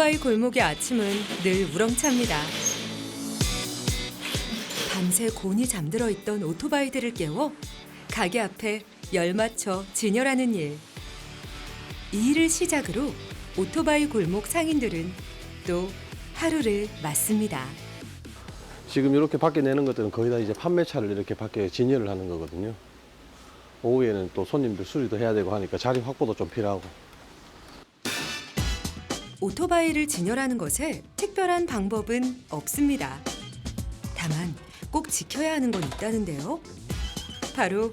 오토바이 골목의 아침은 늘 우렁찹니다. 밤새 곤히 잠들어 있던 오토바이들을 깨워 가게 앞에 열 맞춰 진열하는 일. 이 일을 시작으로 오토바이 골목 상인들은 또 하루를 맞습니다. 지금 이렇게 밖에 내는 것들은 거의 다 이제 판매차를 이렇게 밖에 진열을 하는 거거든요. 오후에는 또 손님들 수리도 해야 되고 하니까 자리 확보도 좀 필요하고. 오토바이를 진열하는 것에 특별한 방법은 없습니다. 다만 꼭 지켜야 하는 건 있다는데요. 바로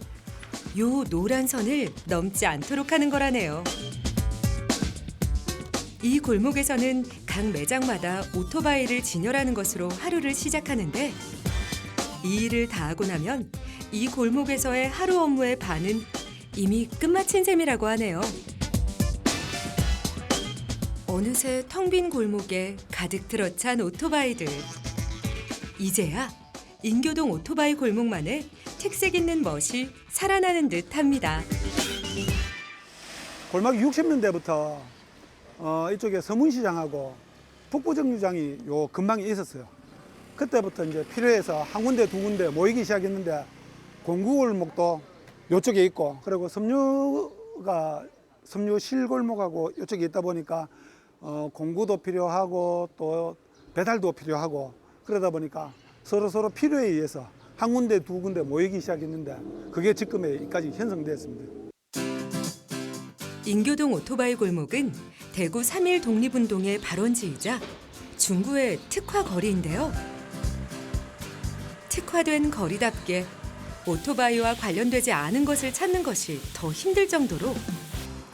요 노란 선을 넘지 않도록 하는 거라네요. 이 골목에서는 각 매장마다 오토바이를 진열하는 것으로 하루를 시작하는데 이 일을 다 하고 나면 이 골목에서의 하루 업무의 반은 이미 끝마친 셈이라고 하네요. 어느새 텅 빈 골목에 가득 들어찬 오토바이들. 이제야 인교동 오토바이 골목만의 특색 있는 멋이 살아나는 듯합니다. 골목이 60년대부터 어, 이쪽에 서문시장하고 북부정류장이 요 근방에 있었어요. 그때부터 이제 필요해서 한 군데 두 군데 모이기 시작했는데 공구골목도 요쪽에 있고 그리고 섬유가 섬유 실골목하고 이쪽에 있다 보니까 어, 공구도 필요하고 또 배달도 필요하고 그러다 보니까 서로 서로 필요에 의해서 한 군데 두 군데 모이기 시작했는데 그게 지금에까지 형성됐습니다. 인교동 오토바이 골목은 대구 3.1 독립운동의 발원지이자 중구의 특화 거리인데요. 특화된 거리답게 오토바이와 관련되지 않은 것을 찾는 것이 더 힘들 정도로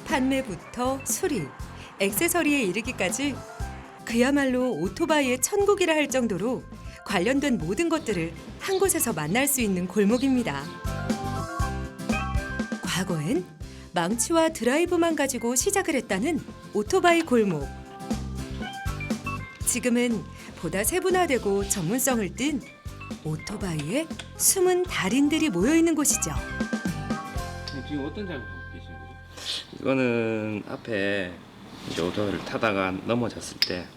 판매부터 수리, 액세서리에 이르기까지 그야말로 오토바이의 천국이라 할 정도로 관련된 모든 것들을 한 곳에서 만날 수 있는 골목입니다. 과거엔 망치와 드라이브만 가지고 시작을 했다는 오토바이 골목. 지금은 보다 세분화되고 전문성을 띤 오토바이의 숨은 달인들이 모여 있는 곳이죠. 지금 어떤 작업 하고 계시는 거죠? 이거는 앞에 이제 오토바이를 타다가 넘어졌을 때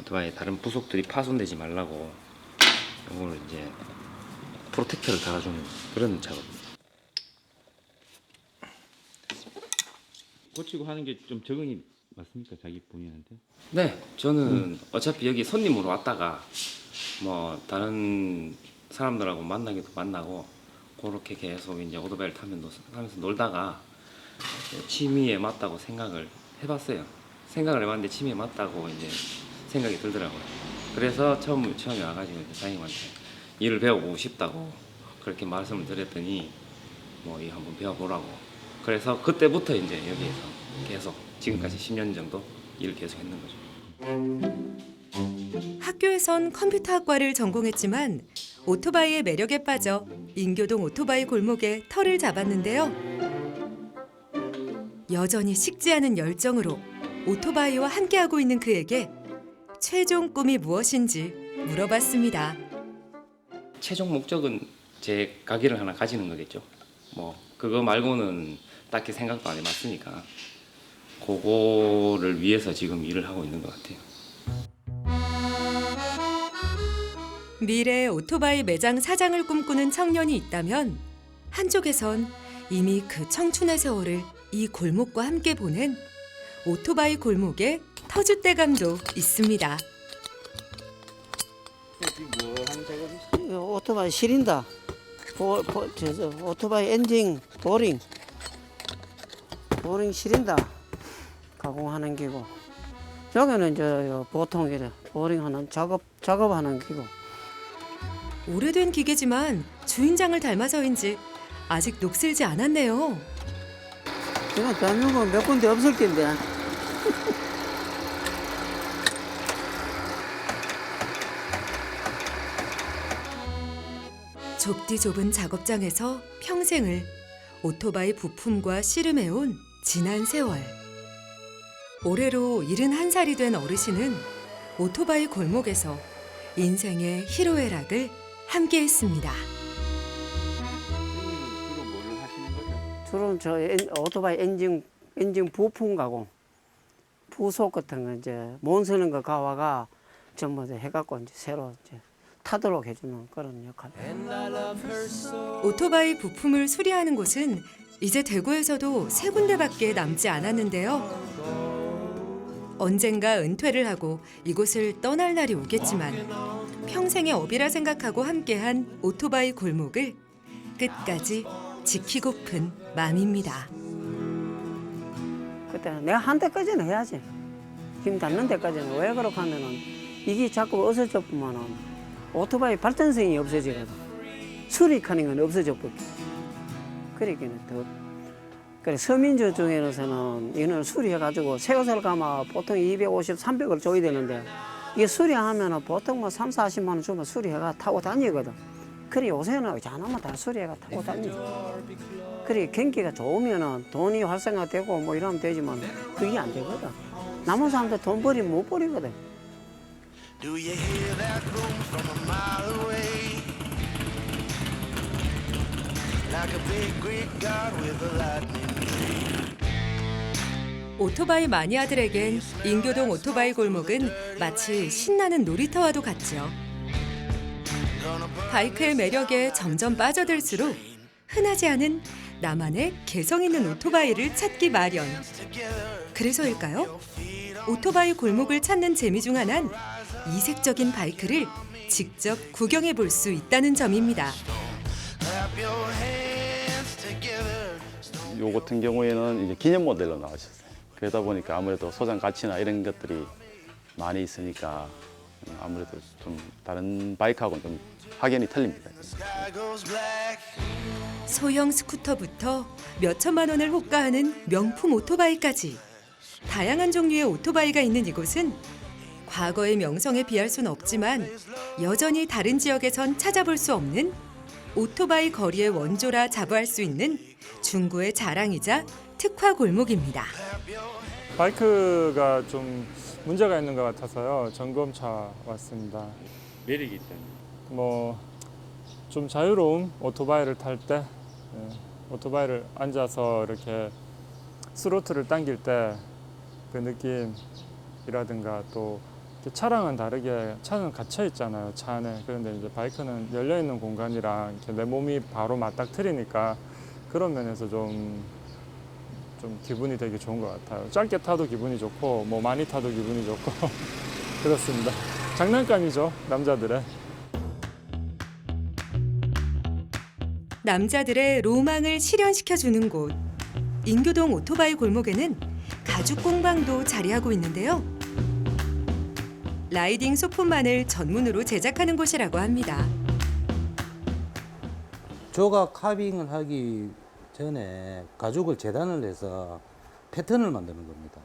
오토바이 다른 부속들이 파손되지 말라고 이걸 이제 프로텍터를 달아주는 그런 작업. 고치고 하는 게 좀 적응이 맞습니까 자기 본인한테? 네, 저는 어차피 여기 손님으로 왔다가 뭐 다른 사람들하고 만나기도 만나고 그렇게 계속 이제 오토바이를 타면 노- 하면서 놀다가 취미에 맞다고 생각을 해봤어요. 생각을 해봤는데 취미에 맞다고 이제 생각이 들더라고요. 그래서 처음 처음에 와가지고 사장님한테 일을 배워보고 싶다고 그렇게 말씀을 드렸더니 뭐 이 한번 배워보라고. 그래서 그때부터 이제 여기에서 계속 지금까지 10년 정도 일을 계속 했는 거죠. 학교에선 컴퓨터학과를 전공했지만 오토바이의 매력에 빠져 인교동 오토바이 골목에 터를 잡았는데요. 여전히 식지 않은 열정으로 오토바이와 함께하고 있는 그에게 최종 꿈이 무엇인지 물어봤습니다. 최종 목적은 제 가게를 하나 가지는 거겠죠. 뭐 그거 말고는 딱히 생각도 안 해봤으니까 그거를 위해서 지금 일을 하고 있는 것 같아요. 미래의 오토바이 매장 사장을 꿈꾸는 청년이 있다면 한쪽에선 이미 그 청춘의 세월을 이 골목과 함께 보낸 오토바이 골목의 터줏대감도 있습니다. 이거 오토바이 시린다. 보, 보, 저, 저, 오토바이 엔진 보링. 보링 시린다. 가공하는 기고. 여기는 이제 요 보통 이래 보링하는 작업 작업하는 기고. 오래된 기계지만 주인장을 닮아서인지 아직 녹슬지 않았네요. 이거 대한민국 몇 군데 없을 텐데. 좁디 좁은 작업장에서 평생을 오토바이 부품과 씨름해온 지난 세월. 올해로 71살이 된 어르신은 오토바이 골목에서 인생의 희로애락을 함께했습니다. 주로 저 엔- 오토바이 엔진 엔진 부품 가공. 부속 같은 거 이제 못 쓰는 거 가와가 전부 다 해갖고 이제 새로 이제 타도록 해주는 그런 역할. 오토바이 부품을 수리하는 곳은 이제 대구에서도 세 군데밖에 남지 않았는데요. 언젠가 은퇴를 하고 이곳을 떠날 날이 오겠지만 평생의 업이라 생각하고 함께한 오토바이 골목을 끝까지 지키고픈 마음입니다. 그때 내가 한 때까지는 해야지. 힘 닿는 데까지는 왜 그렇게 하면은 이게 자꾸 어서져 보면은 오토바이 발전성이 없어지거든. 수리하는 건 없어져 버려. 그러기는 더. 그래 서민주 중에서는 이는 수리해가지고 새 옷을 가면 보통 250, 300을 줘야 되는데 이게 수리하면은 보통 뭐 3, 40만 원 주면 수리해가 타고 다니거든. 그래 요새는 자나면 다 수리해가 타고 다니죠. 그래 경기가 좋으면은 돈이 활성화되고 뭐 이러면 되지만 그게 안 되거든. 남은 사람들 돈 버리면 못 버리거든. 오토바이 마니아들에겐 인교동 오토바이 골목은 마치 신나는 놀이터와도 같죠. 바이크의 매력에 점점 빠져들수록 흔하지 않은 나만의 개성 있는 오토바이를 찾기 마련. 그래서일까요? 오토바이 골목을 찾는 재미 중 하나는 이색적인 바이크를 직접 구경해 볼 수 있다는 점입니다. 요 같은 경우에는 이제 기념 모델로 나오셨어요. 그러다 보니까 아무래도 소장 가치나 이런 것들이 많이 있으니까 아무래도 좀 다른 바이크하고는 좀 확연히 틀립니다. 소형 스쿠터부터 몇 천만 원을 호가하는 명품 오토바이까지 다양한 종류의 오토바이가 있는 이곳은 과거의 명성에 비할 순 없지만 여전히 다른 지역에선 찾아볼 수 없는 오토바이 거리의 원조라 자부할 수 있는 중구의 자랑이자 특화 골목입니다. 바이크가 좀 문제가 있는 것 같아서요. 점검차 왔습니다. 매력이 있다. 뭐 좀 자유로운 오토바이를 탈 때 오토바이를 앉아서 이렇게 스로틀을 당길 때 그 느낌이라든가 또 차랑은 다르게 차는 갇혀 있잖아요 차 안에 그런데 이제 바이크는 열려 있는 공간이랑 내 몸이 바로 맞닥뜨리니까 그런 면에서 좀좀 기분이 되게 좋은 것 같아요. 짧게 타도 기분이 좋고 뭐 많이 타도 기분이 좋고 그렇습니다. 장난감이죠 남자들의. 남자들의 로망을 실현시켜 주는 곳 인교동 오토바이 골목에는 가죽 공방도 자리하고 있는데요. 라이딩 소품만을 전문으로 제작하는 곳이라고 합니다. 조각 카빙을 하기 전에 가죽을 재단을 해서 패턴을 만드는 겁니다.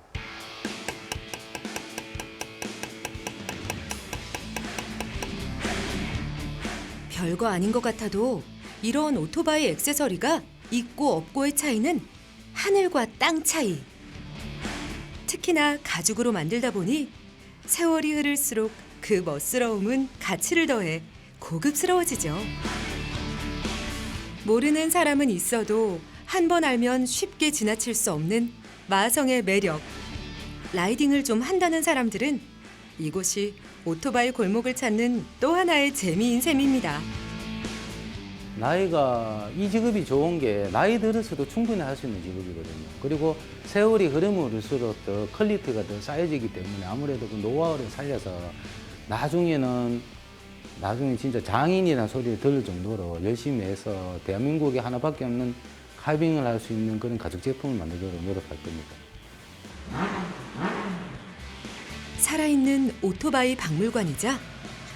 별거 아닌 것 같아도 이런 오토바이 액세서리가 있고 없고의 차이는 하늘과 땅 차이. 특히나 가죽으로 만들다 보니 세월이 흐를수록 그 멋스러움은 가치를 더해 고급스러워지죠. 모르는 사람은 있어도 한 번 알면 쉽게 지나칠 수 없는 마성의 매력. 라이딩을 좀 한다는 사람들은 이곳이 오토바이 골목을 찾는 또 하나의 재미인 셈입니다. 나이가 이 직업이 좋은 게 나이 들어서도 충분히 할 수 있는 직업이거든요. 그리고 세월이 흐름을수록 더 퀄리티가 더 쌓여지기 때문에 아무래도 그 노하우를 살려서 나중에는 나중에 진짜 장인이라는 소리를 들을 정도로 열심히 해서 대한민국에 하나밖에 없는 카빙을 할 수 있는 그런 가죽 제품을 만들도록 노력할 겁니다. 살아있는 오토바이 박물관이자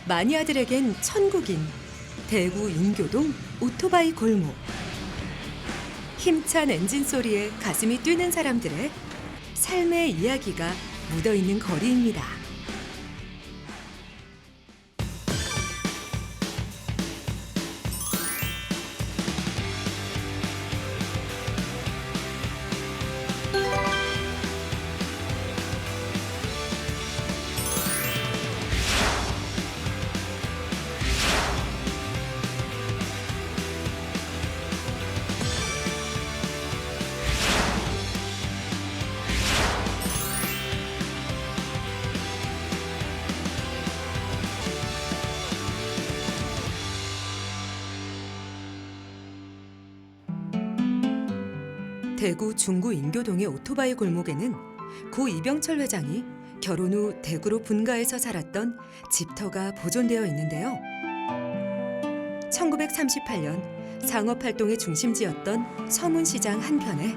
마니아들에겐 천국인 대구 인교동 오토바이 골목. 힘찬 엔진 소리에 가슴이 뛰는 사람들의 삶의 이야기가 묻어 있는 거리입니다. 대구 중구 인교동의 오토바이 골목에는 고 이병철 회장이 결혼 후 대구로 분가해서 살았던 집터가 보존되어 있는데요. 1938년 상업 활동의 중심지였던 서문시장 한편에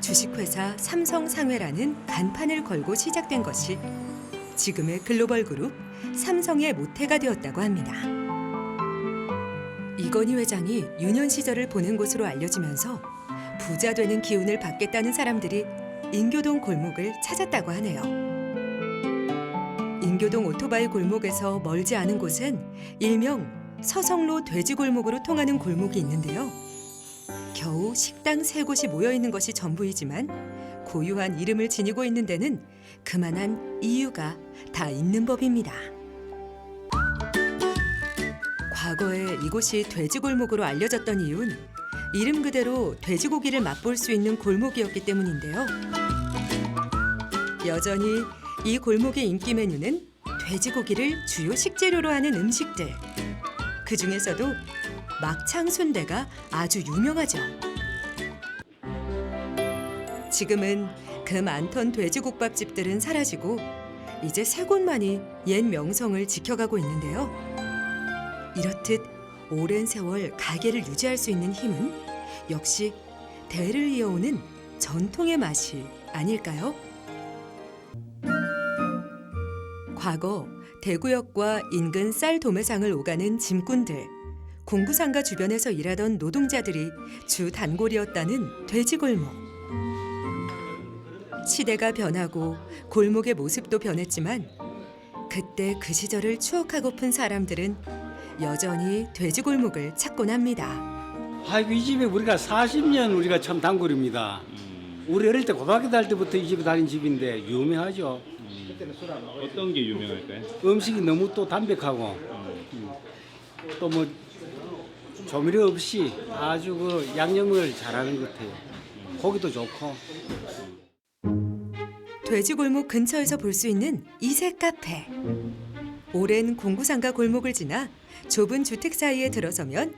주식회사 삼성상회라는 간판을 걸고 시작된 것이 지금의 글로벌 그룹 삼성의 모태가 되었다고 합니다. 이건희 회장이 유년 시절을 보낸 곳으로 알려지면서 부자 되는 기운을 받겠다는 사람들이 인교동 골목을 찾았다고 하네요. 인교동 오토바이 골목에서 멀지 않은 곳엔 일명 서성로 돼지골목으로 통하는 골목이 있는데요. 겨우 식당 세 곳이 모여 있는 것이 전부이지만 고유한 이름을 지니고 있는 데는 그만한 이유가 다 있는 법입니다. 과거에 이곳이 돼지골목으로 알려졌던 이유는 이름 그대로 돼지고기를 맛볼 수 있는 골목이었기 때문인데요. 여전히 이 골목의 인기 메뉴는 돼지고기를 주요 식재료로 하는 음식들. 그 중에서도 막창 순대가 아주 유명하죠. 지금은 그 많던 돼지국밥집들은 사라지고 이제 세 곳만이 옛 명성을 지켜가고 있는데요. 이렇듯 오랜 세월 가게를 유지할 수 있는 힘은 역시 대를 이어오는 전통의 맛이 아닐까요? 과거 대구역과 인근 쌀 도매상을 오가는 짐꾼들, 공구상가 주변에서 일하던 노동자들이 주 단골이었다는 돼지골목. 시대가 변하고 골목의 모습도 변했지만 그때 그 시절을 추억하고픈 사람들은 여전히 돼지골목을 찾곤 합니다. 아이고 이 집에 우리가 40년 우리가 참 단골입니다. 우리 어릴 때 고등학교 다닐 때부터 이 집에 다닌 집인데 유명하죠. 어떤 게 유명할까요? 음식이 너무 또 담백하고 또 뭐 조미료 없이 아주 그 양념을 잘하는 것 같아요. 고기도 좋고. 돼지골목 근처에서 볼 수 있는 이색 카페. 오랜 공구상가 골목을 지나 좁은 주택 사이에 들어서면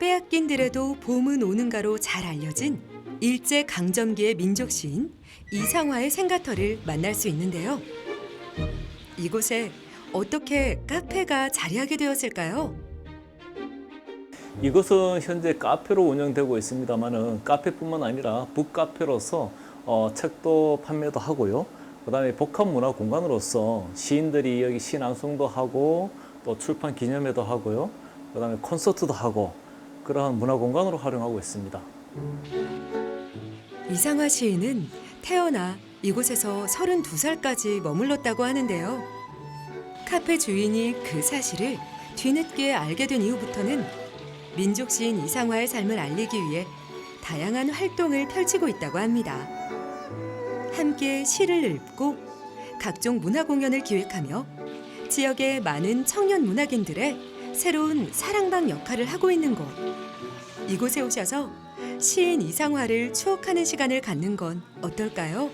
빼앗긴 들에도 봄은 오는가로 잘 알려진 일제 강점기의 민족 시인 이상화의 생가터를 만날 수 있는데요. 이곳에 어떻게 카페가 자리하게 되었을까요? 이것은 현재 카페로 운영되고 있습니다만은 카페뿐만 아니라 북카페로서 어, 책도 판매도 하고요. 그다음에 복합 문화 공간으로서 시인들이 여기 시낭송도 하고 또 출판 기념회도 하고요. 그 다음에 콘서트도 하고 그러한 문화 공간으로 활용하고 있습니다. 이상화 시인은 태어나 이곳에서 32살까지 머물렀다고 하는데요. 카페 주인이 그 사실을 뒤늦게 알게 된 이후부터는 민족 시인 이상화의 삶을 알리기 위해 다양한 활동을 펼치고 있다고 합니다. 함께 시를 읊고 각종 문화 공연을 기획하며 지역의 많은 청년 문학인들의 새로운 사랑방 역할을 하고 있는 곳. 이곳에 오셔서 시인 이상화를 추억하는 시간을 갖는 건 어떨까요?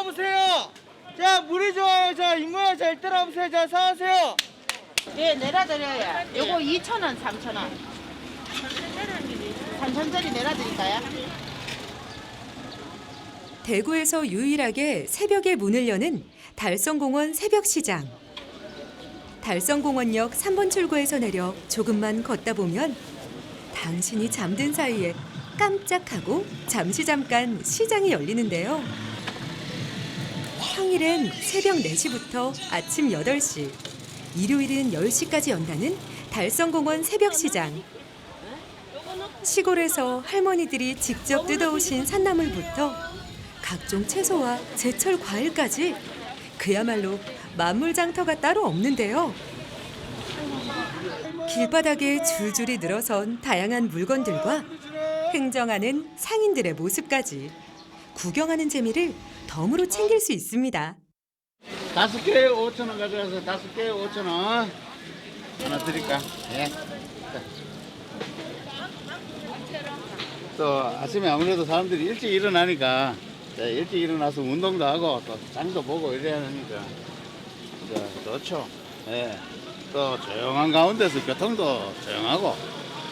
따라와 보세요. 자 물이 좋아요. 자 이모야 자 따라와 보세요. 자 사세요. 예, 내려드려요. 요거 2,000원, 3,000원. 3,000원짜리 내려드릴까요? 대구에서 유일하게 새벽에 문을 여는 달성공원 새벽시장. 달성공원역 3번 출구에서 내려 조금만 걷다 보면 당신이 잠든 사이에 깜짝하고 잠시 잠깐 시장이 열리는데요. 평일엔 새벽 4시부터 아침 8시, 일요일은 10시까지 연다는 달성공원 새벽시장. 시골에서 할머니들이 직접 뜯어오신 산나물부터 각종 채소와 제철 과일까지 그야말로 만물장터가 따로 없는데요. 길바닥에 줄줄이 늘어선 다양한 물건들과 흥정하는 상인들의 모습까지 구경하는 재미를 덤으로 챙길 수 있습니다. 다섯 개에 5천 원 가져가서 다섯 개에 5천 원 하나 드릴까? 예. 또 아침에 아무래도 사람들이 일찍 일어나니까 자, 일찍 일어나서 운동도 하고 또 장도 보고 이래야 하니까 자, 좋죠. 예. 또 조용한 가운데서 교통도 조용하고.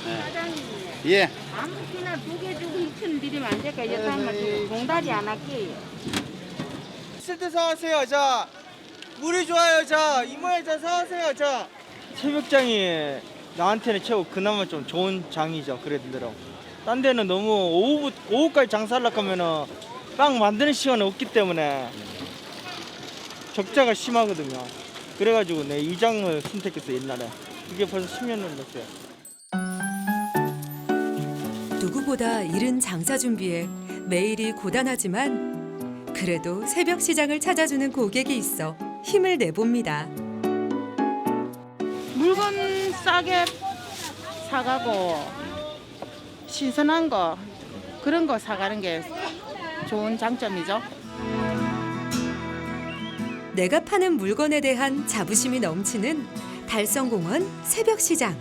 예. 예. 아무렇게나 두 개 주고 2천 원 드리면 안 될까? 이 사람은 공달이 안 할게요. 있을 때 사가세요. 자, 물이 좋아요. 자, 이 모양 자 사가세요. 자, 새벽장이 나한테는 최고 그나마 좀 좋은 장이죠. 그래도 딴 데는 너무 오후 오후까지 장사하려 하면은 빵 만드는 시간이 없기 때문에 적자가 심하거든요. 그래가지고 내 이 장을 선택했어 옛날에. 이게 벌써 10년을 넘었어요. 누구보다 이른 장사 준비에 매일이 고단하지만 그래도 새벽 시장을 찾아주는 고객이 있어 힘을 내봅니다. 물건 싸게 사가고 신선한 거 그런 거 사가는 게 좋은 장점이죠. 내가 파는 물건에 대한 자부심이 넘치는 달성공원 새벽 시장.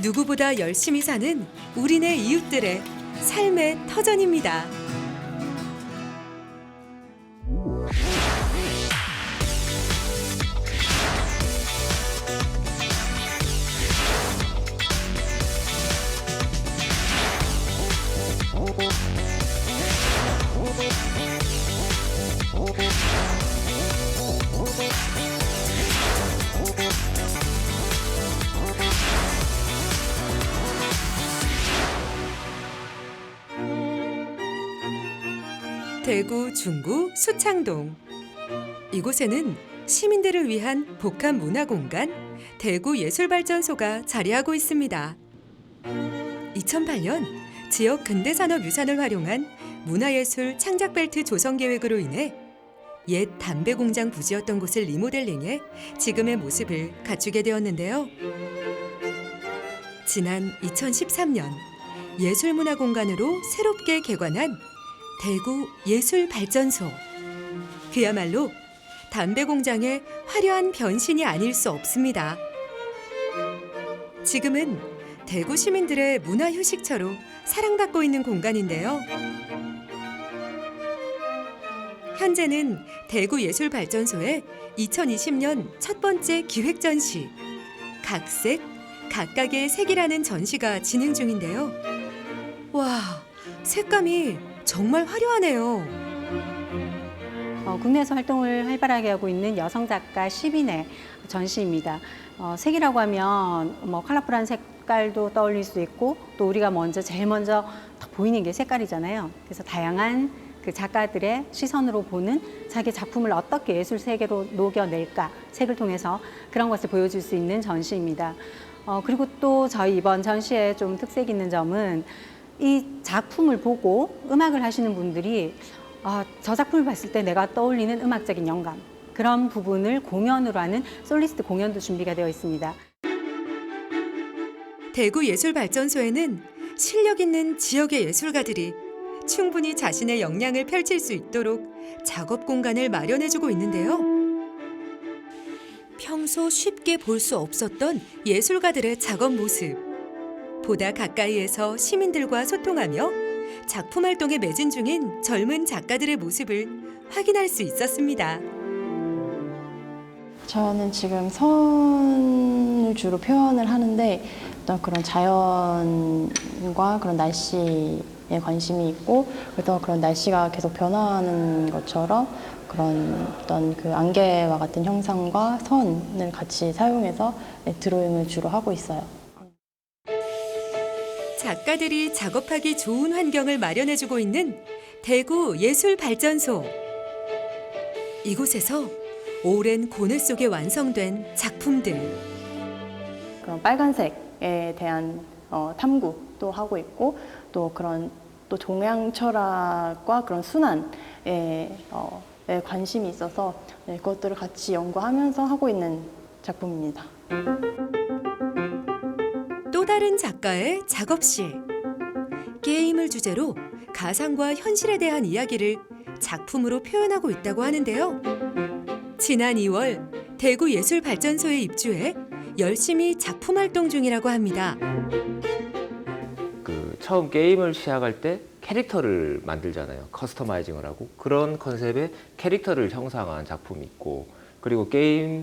누구보다 열심히 사는 우리네 이웃들의 삶의 터전입니다. 대구 중구 수창동 이곳에는 시민들을 위한 복합 문화 공간 대구 예술발전소가 자리하고 있습니다. 2008년 지역 근대 산업 유산을 활용한 문화예술 창작 벨트 조성 계획으로 인해 옛 담배 공장 부지였던 곳을 리모델링해 지금의 모습을 갖추게 되었는데요. 지난 2013년 예술문화 공간으로 새롭게 개관한 대구 예술발전소. 그야말로 담배 공장의 화려한 변신이 아닐 수 없습니다. 지금은 대구 시민들의 문화 휴식처로 사랑받고 있는 공간인데요. 현재는 대구 예술발전소에 2020년 첫 번째 기획 전시 각색 각각의 색이라는 전시가 진행 중인데요. 와, 색감이 정말 화려하네요. 어, 국내에서 활동을 활발하게 하고 있는 여성 작가 10인의 전시입니다. 어, 색이라고 하면 뭐 컬러풀한 색깔도 떠올릴 수 있고 또 우리가 먼저 제일 먼저 딱 보이는 게 색깔이잖아요. 그래서 다양한 그 작가들의 시선으로 보는 자기 작품을 어떻게 예술 세계로 녹여낼까 색을 통해서 그런 것을 보여줄 수 있는 전시입니다. 어, 그리고 또 저희 이번 전시에 좀 특색 있는 점은 이 작품을 보고 음악을 하시는 분들이 아, 저 작품을 봤을 때 내가 떠올리는 음악적인 영감 그런 부분을 공연으로 하는 솔리스트 공연도 준비가 되어 있습니다. 대구 예술발전소에는 실력 있는 지역의 예술가들이 충분히 자신의 역량을 펼칠 수 있도록 작업 공간을 마련해주고 있는데요. 평소 쉽게 볼 수 없었던 예술가들의 작업 모습. 보다 가까이에서 시민들과 소통하며 작품 활동에 매진 중인 젊은 작가들의 모습을 확인할 수 있었습니다. 저는 지금 선을 주로 표현을 하는데 어떤 그런 자연과 그런 날씨에 관심이 있고 그래서 그런 날씨가 계속 변화하는 것처럼 그런 어떤 그 안개와 같은 형상과 선을 같이 사용해서 네, 드로잉을 주로 하고 있어요. 작가들이 작업하기 좋은 환경을 마련해주고 있는 대구 예술발전소. 이곳에서 오랜 고뇌 속에 완성된 작품들. 그런 빨간색에 대한 어, 탐구도 하고 있고 또 그런 또 동양 철학과 그런 순환에 어, 관심이 있어서 네, 그것들을 같이 연구하면서 하고 있는 작품입니다. 또 다른 작가의 작업실. 게임을 주제로 가상과 현실에 대한 이야기를 작품으로 표현하고 있다고 하는데요. 지난 2월 대구 예술발전소에 입주해 열심히 작품 활동 중이라고 합니다. 그 처음 게임을 시작할 때 캐릭터를 만들잖아요. 커스터마이징을 하고 그런 컨셉의 캐릭터를 형상한 작품이 있고 그리고 게임을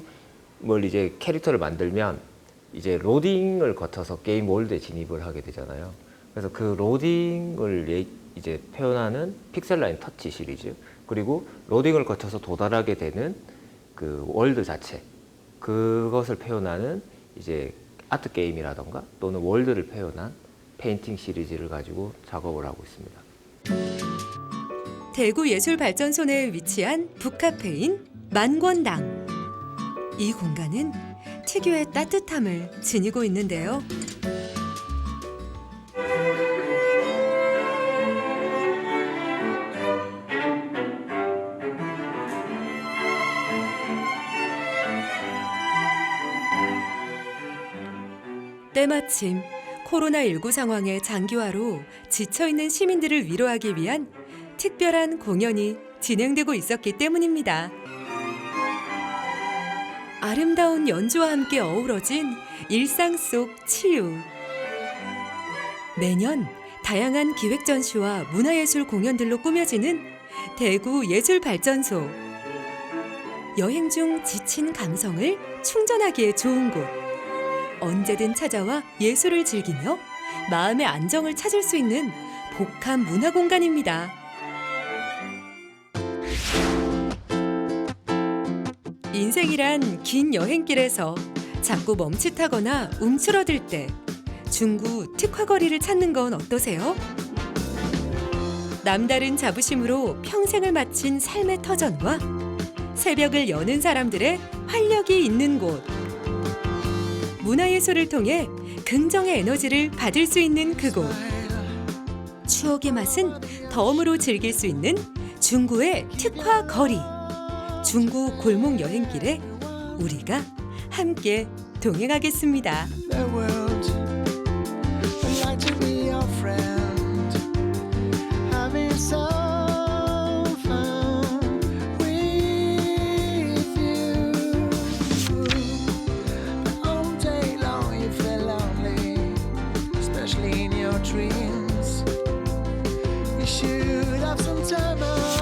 이제 캐릭터를 만들면 이제 로딩을 거쳐서 게임 월드에 진입을 하게 되잖아요. 그래서 그 로딩을 예- 이제 표현하는 픽셀라인 터치 시리즈 그리고 로딩을 거쳐서 도달하게 되는 그 월드 자체 그것을 표현하는 이제 아트 게임이라던가 또는 월드를 표현한 페인팅 시리즈를 가지고 작업을 하고 있습니다. 대구 예술발전소 내에 위치한 북카페인 만권당. 이 공간은 특유의 따뜻함을 지니고 있는데요. 때마침 코로나19 상황의 장기화로 지쳐있는 시민들을 위로하기 위한 특별한 공연이 진행되고 있었기 때문입니다. 아름다운 연주와 함께 어우러진 일상 속 치유. 매년 다양한 기획 전시와 문화예술 공연들로 꾸며지는 대구 예술발전소. 여행 중 지친 감성을 충전하기에 좋은 곳. 언제든 찾아와 예술을 즐기며 마음의 안정을 찾을 수 있는 복합 문화 공간입니다. 인생이란 긴 여행길에서 자꾸 멈칫하거나 움츠러들 때 중구 특화거리를 찾는 건 어떠세요? 남다른 자부심으로 평생을 마친 삶의 터전과 새벽을 여는 사람들의 활력이 있는 곳. 문화예술을 통해 긍정의 에너지를 받을 수 있는 그곳. 추억의 맛은 덤으로 즐길 수 있는 중구의 특화 거리. 중국 골목 여행길에 우리가 함께 동행하겠습니다. especially in your dreams. You should have some time.